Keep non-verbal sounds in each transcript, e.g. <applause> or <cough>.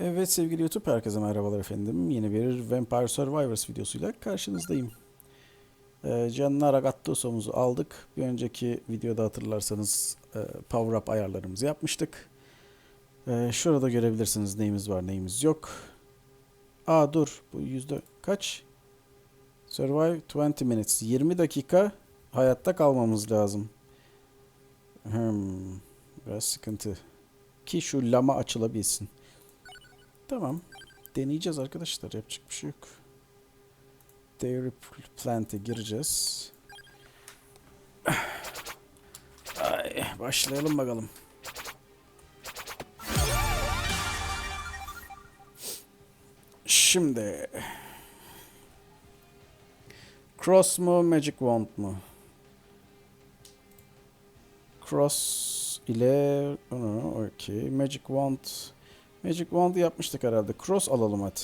Evet sevgili YouTube herkese merhabalar efendim. Yeni bir Vampire Survivors videosuyla karşınızdayım. Ee, Ragattosa'mızı aldık. Bir önceki videoda hatırlarsanız e, power up ayarlarımızı yapmıştık. Ee, şurada görebilirsiniz neyimiz var neyimiz yok. Aa dur bu yüzde kaç? Survive 20 minutes. 20 dakika hayatta kalmamız lazım. Hmm, biraz sıkıntı. Ki şu lama açılabilsin. Tamam. Deneyeceğiz arkadaşlar. Yapacak bir şey yok. Dairy Plant'e gireceğiz. Ay, başlayalım bakalım. Şimdi Cross mu Magic Wand mu? Cross ile okey. Magic Wand Magic Wand'ı yapmıştık herhalde. Cross alalım hadi.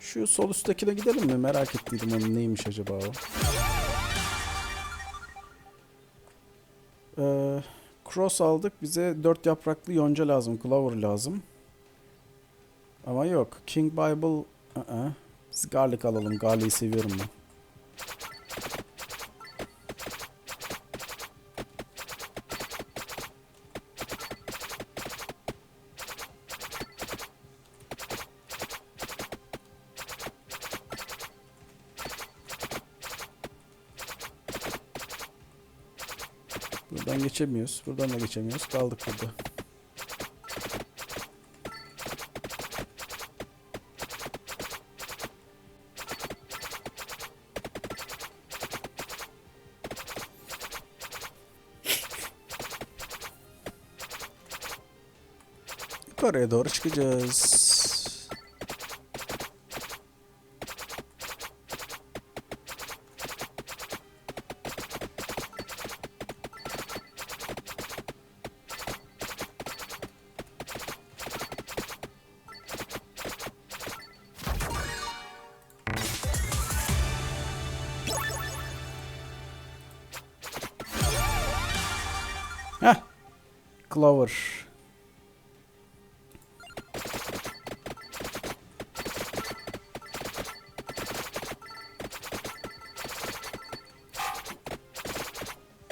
Şu sol üsttekine gidelim mi? Merak ettiydim onun neymiş acaba o. Ee, cross aldık. Bize dört yapraklı yonca lazım. Clover lazım. Ama yok. King Bible... ı-ı. Biz garlic alalım. Garlic'i seviyorum ben. Buradan geçemiyoruz. Buradan da geçemiyoruz. Kaldık burada. Yukarıya doğru çıkacağız. Clover.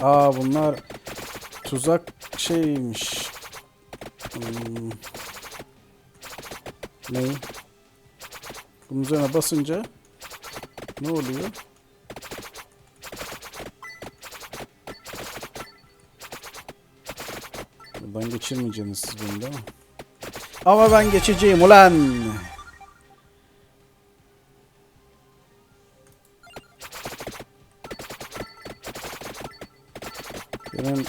Aa bunlar tuzak şeymiş. Hmm. Ne? Bunun üzerine basınca ne oluyor? Buradan geçirmeyeceksiniz siz beni değil mi? Ama ben geçeceğim ulan. Benim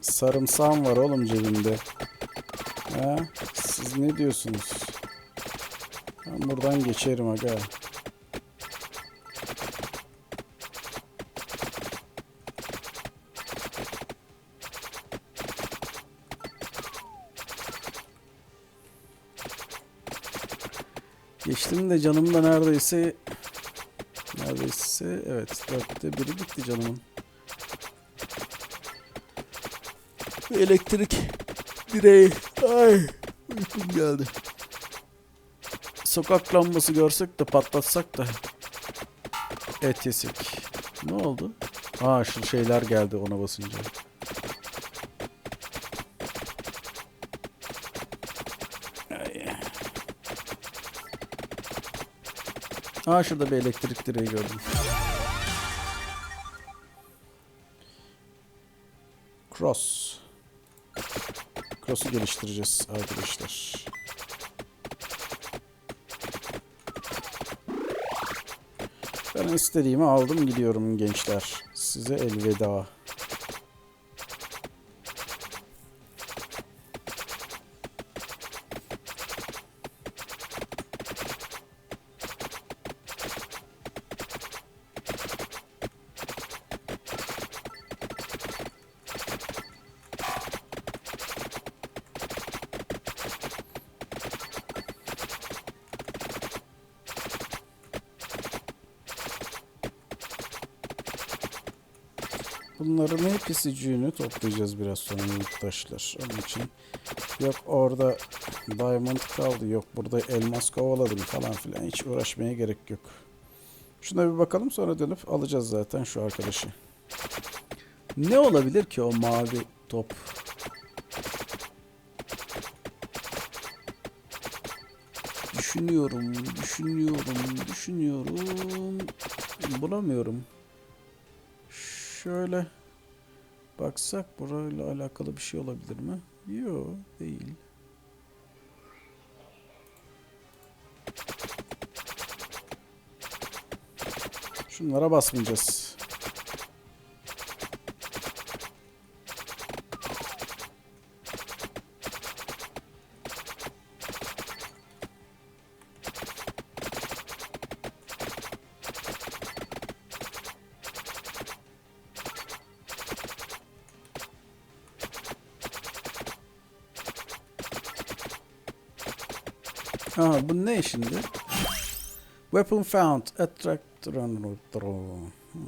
sarımsağım var oğlum cebimde. Ha? Siz ne diyorsunuz? Ben buradan geçerim aga. Geçtim de canım da neredeyse neredeyse evet dörtte biri gitti canımın. Elektrik direği. Ay uykum geldi. Sokak lambası görsek de patlatsak da et yesek. Ne oldu? Aa şu şeyler geldi ona basınca. Aa şurada bir elektrik direği gördüm. Cross. Cross'u geliştireceğiz arkadaşlar. Ben istediğimi aldım gidiyorum gençler. Size elveda. Bunların hepsicini toplayacağız biraz sonra yurttaşlar. Onun için yok orada diamond kaldı, yok burada elmas kovaladım falan filan. Hiç uğraşmaya gerek yok. Şuna bir bakalım sonra dönüp alacağız zaten şu arkadaşı. Ne olabilir ki o mavi top? Düşünüyorum, düşünüyorum, düşünüyorum. Bulamıyorum. Şöyle baksak burayla alakalı bir şey olabilir mi? Yok, değil. Şunlara basmayacağız. Aha bu ne şimdi? Weapon found. Attract run throw. Hmm.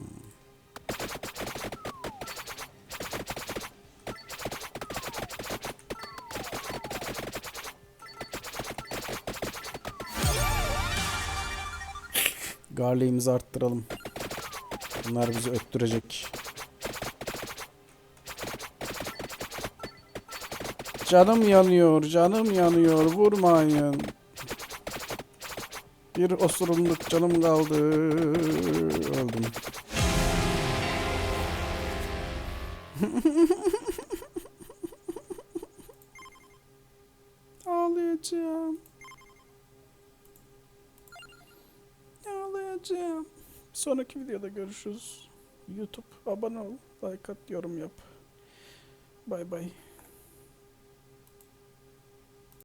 Garliğimizi arttıralım. Bunlar bizi öttürecek. Canım yanıyor, canım yanıyor. Vurmayın. Bir osurumluk canım kaldı. Öldüm. <laughs> Ağlayacağım. Ağlayacağım. Sonraki videoda görüşürüz. YouTube abone ol, like at, yorum yap. Bay bay.